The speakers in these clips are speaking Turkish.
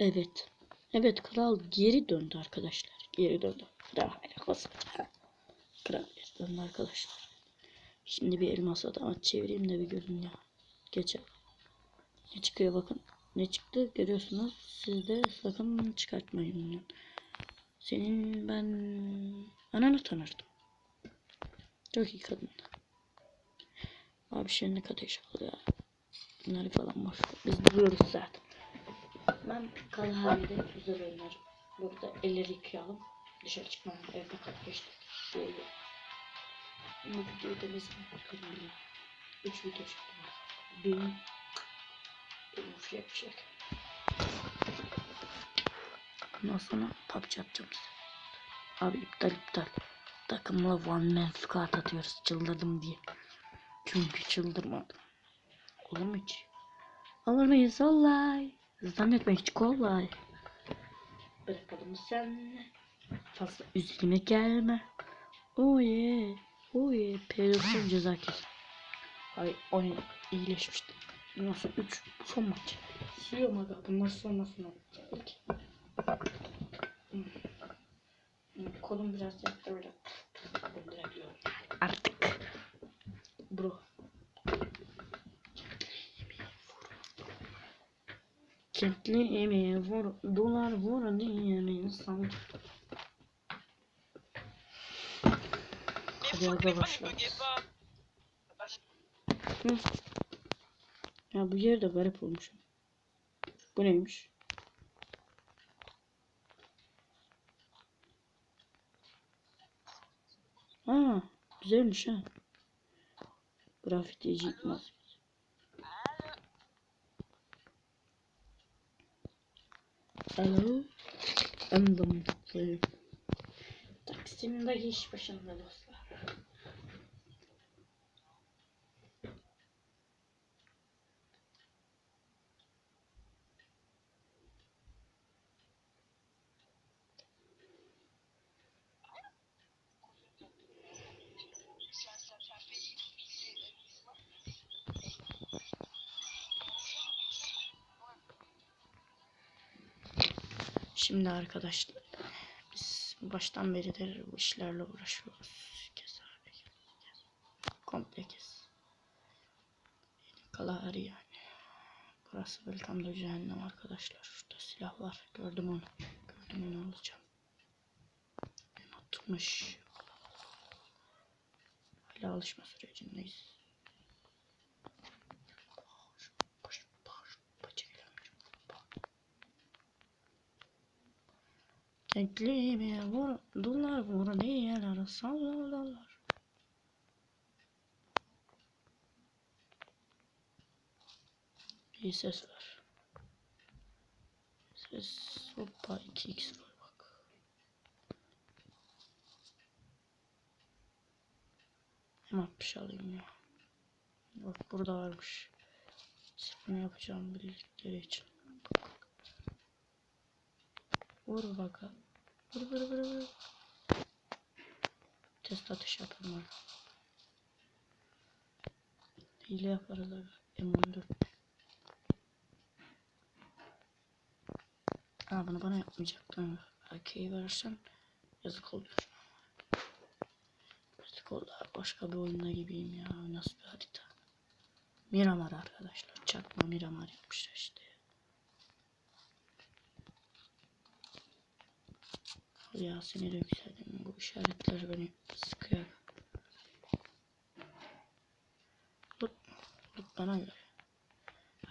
Evet. Evet kral geri döndü arkadaşlar. Geri döndü. Kral alakası. Kral geri döndü arkadaşlar. Şimdi bir elmas adamı çevireyim de bir görün ya. Geçelim. Ne çıkıyor bakın. Ne çıktı görüyorsunuz. Siz de sakın çıkartmayın. Senin ben ananı tanırdım. Çok iyi kadın. Abi ne kadar şakalı ya. Bunları falan boş. Biz buluyoruz zaten. Ben Kalahari'de güzel oynarım. Burada elleri yıkayalım. Dışarı çıkmam. Evde geçtik. Böyle. Bu videoyu da ne zaman bakalım video çıktı. Benim benim fişek fişek. Ondan sonra PUBG atacağım size. Abi iptal iptal. Takımla one man squad atıyoruz. Çıldırdım diye. Çünkü çıldırmadım. Olur mu hiç? Olur muyuz? Olay. Zannetme hiç kolay. Bırakalım senle. Fazla üzerime gelme. Oh yeah. Oh yeah. Ceza. Ay oyun iyileşmişti. Nasıl 3 son maç. Siliyorum aga. Bunlar sonrasına olacak. Hmm. Hmm, Kolum biraz yaktı böyle. Kentli vur, dolar vur diyen insan. Hadi aga başlıyoruz. Hı. Ya bu yer de garip olmuş. Bu neymiş? Ha, güzelmiş ha. Grafitici yıkmaz. Hello. I'm the player. Taksim'de iş başında dostlar. Şimdi arkadaşlar biz baştan beridir bu işlerle uğraşıyoruz. Kes abi. Kes. Komple kes. Kalahari yani. Burası böyle tam da cehennem arkadaşlar. Şurada silah var. Gördüm onu. Gördüm onu alacağım. Unutmuş. Hala alışma sürecindeyiz. Kentlime vurdular vur diyeler salladılar. Bir ses var. Ses hoppa 2x var şey alayım ya. Bak burada varmış. Bunu yapacağım bildikleri için. Vur bakalım. Vur vur vur vur. Test atış yapalım. Hile yaparız abi. M14. Ha bunu bana yapmayacaktın. AK'yi verirsen yazık oluyor. Yazık oldu. Başka bir oyunda gibiyim ya. Nasıl bir harita. Miramar arkadaşlar. Çakma Miramar yapmışlar işte. Ya seni de yükseldim. Bu işaretler beni sıkıyor. Lut, lut bana göre.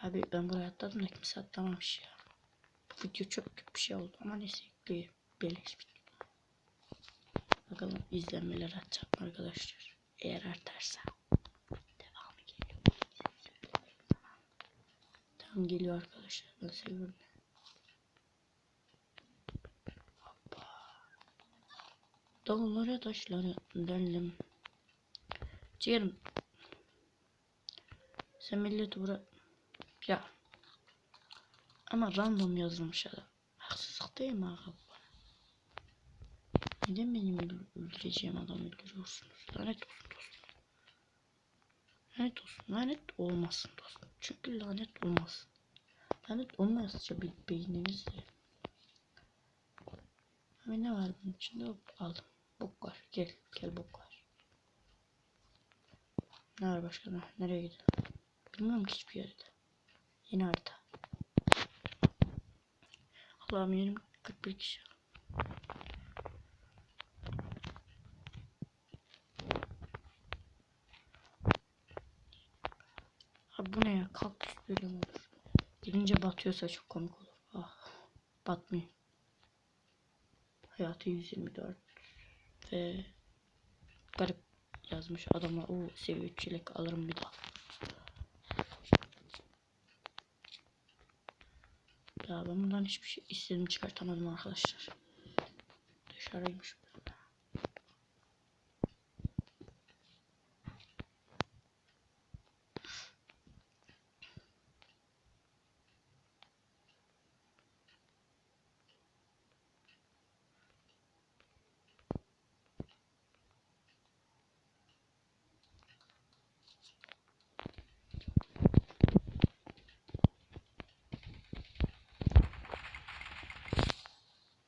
Abi ben buraya atladım da kimse atlamamış ya. Bu video çok kötü bir şey oldu ama neyse bir beleş. Bakalım izlenmeler atacağım arkadaşlar. Eğer artarsa devamı geliyor. Tamam geliyor arkadaşlar. Ben seviyorum. Dağlara taşlara döndüm. Ciğerim. Sen milleti bura... Ya. Ama random yazılmış adam. Haksızlık değil mi abi? Neden benim öldür öldüreceğim adamı öldürüyorsunuz? Lanet olsun dostum. Lanet olsun. Lanet olmasın dostum. Çünkü lanet olmasın. İnternet olmazsa bir beyninizle. Abi ne var bunun içinde? Aldım. Bok var. Gel. Gel bok var. Ne var başka ne? Nereye gidiyor? Bilmiyorum ki hiçbir yerde. Yeni harita. Allah'ım yerim 41 kişi. Abi bu ne ya? Kaktüs böyle mi olur? Girince batıyorsa çok komik olur. Ah. Batmıyor. Hayatı 124 ve garip yazmış adamlar. O seviye 3 çilek alırım bir daha. Ya ben bundan hiçbir şey istediğimi çıkartamadım arkadaşlar. Dışarıymış.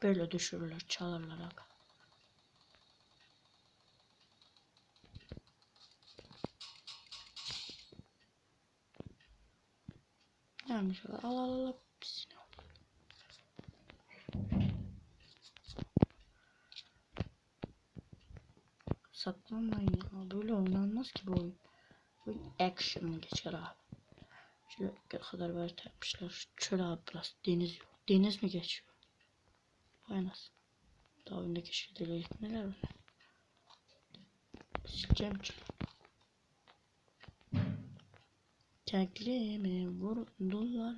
Böyle düşürürler, çalarlar aga. Neymiş o? Al al al. Saklanmayın ya. Böyle oynanmaz ki bu oyun. Oyun action geçer abi. Şöyle kadar yapmışlar. Çöl abi biraz deniz yok. Deniz mi geçiyor? Vay nasıl? Daha öndeki şeyleri neler var? Sileceğim çöl. Keklimi vurdular.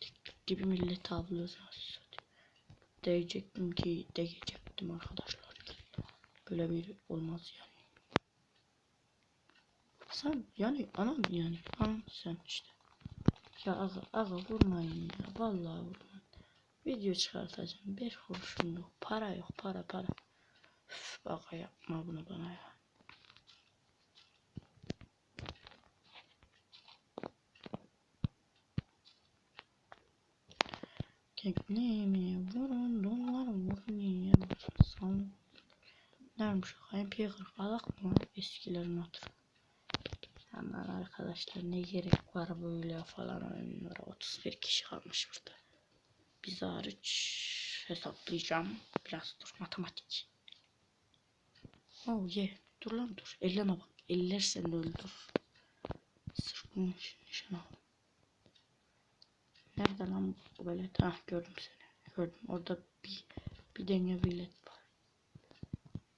TikTok gibi millet avlıyoruz. Diyecektim ki diyecektim arkadaşlar. Böyle bir olmaz yani. Sen yani anam yani anam sen işte. Ya aga aga vurmayın ya vallahi vurmayın. Video çıkartacağım bir kuruşum yok para yok para para. Üf, aga yapma bunu bana ya. Keklimi vurun dolar vurun ya. Son. Nermiş o? MP40 alak mı? Eskilerin hatırı. Aman arkadaşlar ne gerek var böyle falan oyunlara 31 kişi kalmış burada. Biz hariç hesaplayacağım. Biraz dur matematik. Oh ye. Dur lan dur. Elleme bak. Ellersen de öldür. Sırf bunun için nişan al. Nerede lan bu velet? Ah gördüm seni. Gördüm. Orada bir bir denge velet var.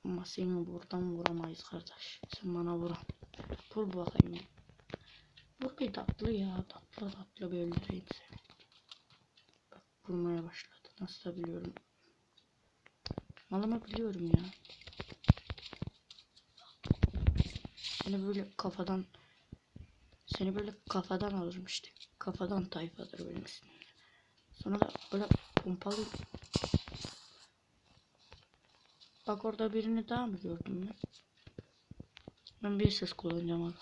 Ama seni buradan vuramayız kardeş. Sen bana vuran. Vur bakayım. Vur bir tatlı ya. Tatlı tatlı bir öldüreyim seni. Bak vurmaya başladı. Nasıl da biliyorum. Malımı biliyorum ya. Seni böyle kafadan seni böyle kafadan alırım işte. Kafadan tayfadır benim ismim. Sonra da böyle pompalı Bak orada birini daha mı gördüm ben? Ben bir ses kullanacağım abi.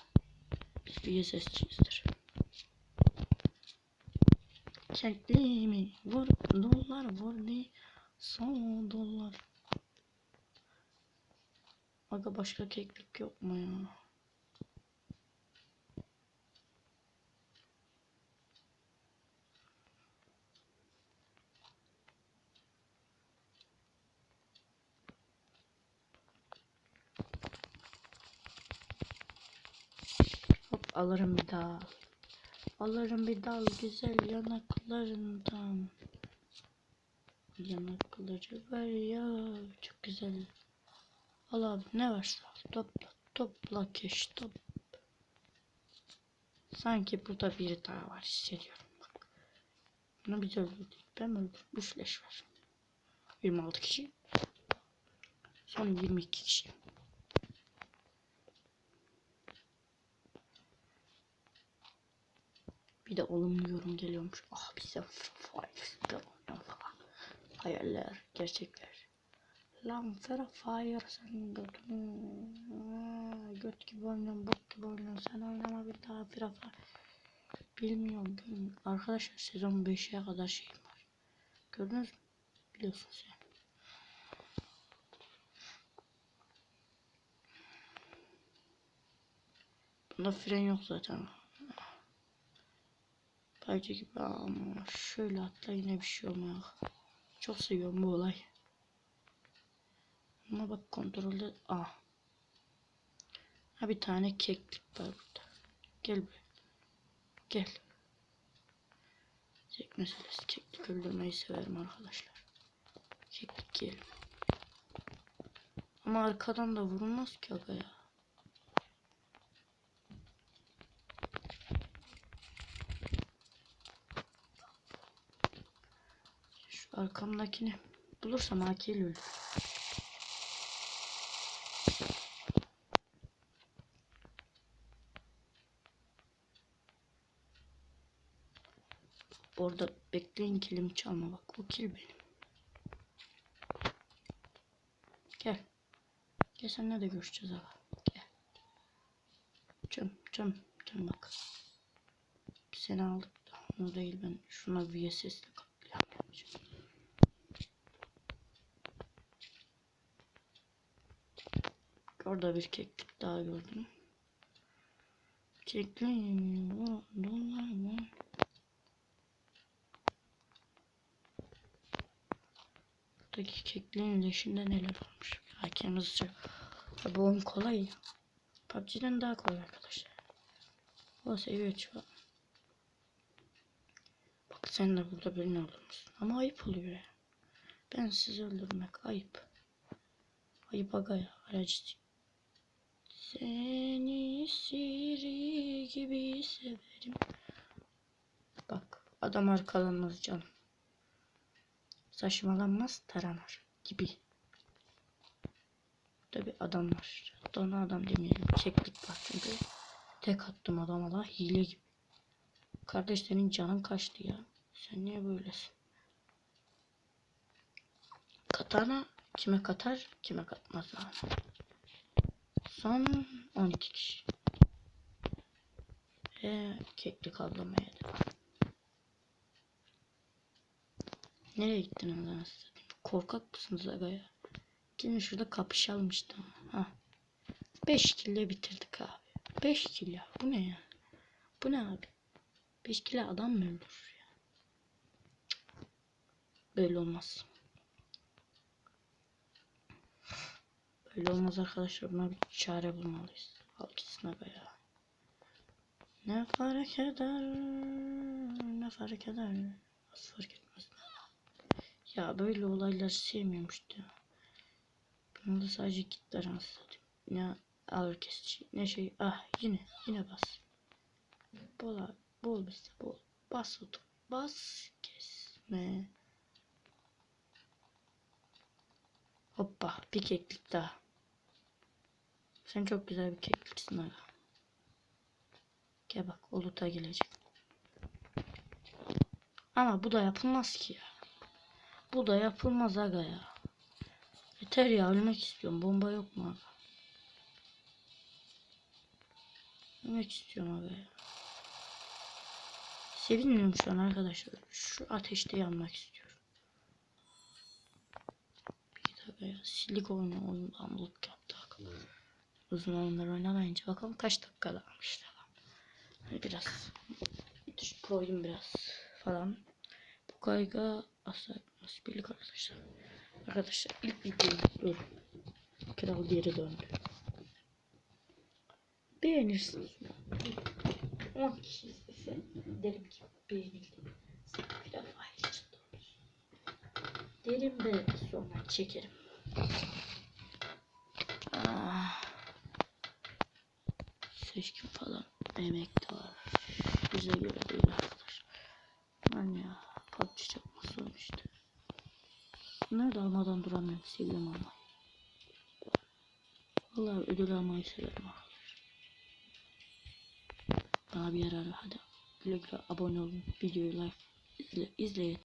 Biz bir sesçiyizdir. Çekliğimi vur dolar vur ne son dolar. Aga başka keklik yok mu ya? Alırım bir dal. Alırım bir dal güzel yanaklarından. Yanakları var ya çok güzel. Al abi ne varsa topla topla keş top. Sanki burada biri daha var hissediyorum bak. Bunu biz öldürdük. Ben öldürdüm? Üç leş var. 26 kişi. Son 22 kişi. Bir de olumlu yorum geliyormuş. Ah bize. Hayaller, gerçekler. Lan Fera Fire sen götün. Göt gibi oynuyorsun, bok gibi oynuyorsun. Sen oynama bir daha Fera Fire. Bilmiyorum. görmüyorum. Arkadaşlar sezon 5'e kadar şeyim var. Gördünüz mü? Biliyorsunuz yani. Bunda fren yok zaten. Bence gibi ama şöyle atla yine bir şey olmuyor. Çok seviyorum bu olay. Ama bak kontrolde ah. Ha bir tane keklik var burada. Gel buraya. Gel. Tek meselesi keklik öldürmeyi severim arkadaşlar. Keklik gel. Ama arkadan da vurulmaz ki aga ya. Şu arkamdakini bulursam AK ile öldür. Orada bekleyin kilimi çalma bak o kil benim. Gel. Gel seninle de görüşeceğiz abi. Gel. Cem cem cem bak. Seni aldık da o değil ben şuna VSS ile katliam yapacağım. Orada bir keklik daha gördüm. Kekliğim bu dolar mı? Buradaki kekliğin leşinde neler olmuş? Hakem hızlıca. Bu oyun kolay ya. PUBG'den daha kolay arkadaşlar. O seviyor çoğu. Bak sen de burada birini öldürmüşsün. Ama ayıp oluyor ya. Ben sizi öldürmek ayıp. Ayıp aga ya. Aracı. Seni siri gibi severim. Bak adam arkalanmaz canım. Saçmalanmaz taranır gibi. Burada bir adam var. Hatta adam demeyelim. Keklik var çünkü. Tek attım adama da hile gibi. Kardeş senin canın kaçtı ya. Sen niye böylesin? Katana kime katar kime katmaz abi. Son 12 kişi. Ve keklik avlamaya devam. Nereye gittiniz anasını satayım? Korkak mısınız aga ya? Gelin şurada kapışalım işte. Ha. 5 kille bitirdik abi. 5 kill ya. Bu ne ya? Bu ne abi? 5 kille adam mı öldürür ya? Böyle olmaz. Böyle olmaz arkadaşlar. Buna bir çare bulmalıyız. Al gitsin aga ya. Ne fark eder? Ne fark eder? Nasıl fark etmez? Ya böyle olayları sevmiyorum işte. Bunda da sadece kitler anasını Ne ağır kesici ne şey. Ah yine yine bas. Bol abi, bol bizde bol. Bas otur. Bas kesme. Hoppa bir keklik daha. Sen çok güzel bir kekliksin aga. Gel bak oluta gelecek. Ama bu da yapılmaz ki ya. Bu da yapılmaz aga ya. Yeter ya ölmek istiyorum. Bomba yok mu aga? Ölmek istiyorum aga ya. Sevinmiyorum şu an arkadaşlar. Şu ateşte yanmak istiyorum. Bir dakika ya. Silik oyunu oyundan loot yaptık. Uzun oyunlar oynamayınca bakalım kaç dakikada almışlar. Hani biraz düşük koydum biraz falan. Bu kayga asla nasıl birlik arkadaşlar. Arkadaşlar ilk videoyu dur. Kral geri döndü. Beğenirsiniz. 10 kişi izlese derim ki beğenildi. Defa hiç doğrusu. Derim de sonra çekerim. Seçkin falan emek de var. Bize göre değil arkadaşlar. Lan ya PUBG çakması işte. Bunları da almadan duramıyorum. Seviyorum ama. Vallahi ödül almayı severim arkadaşlar. Bana bir yararı hadi. Güle güle abone olun. Videoyu like izle, izleyin.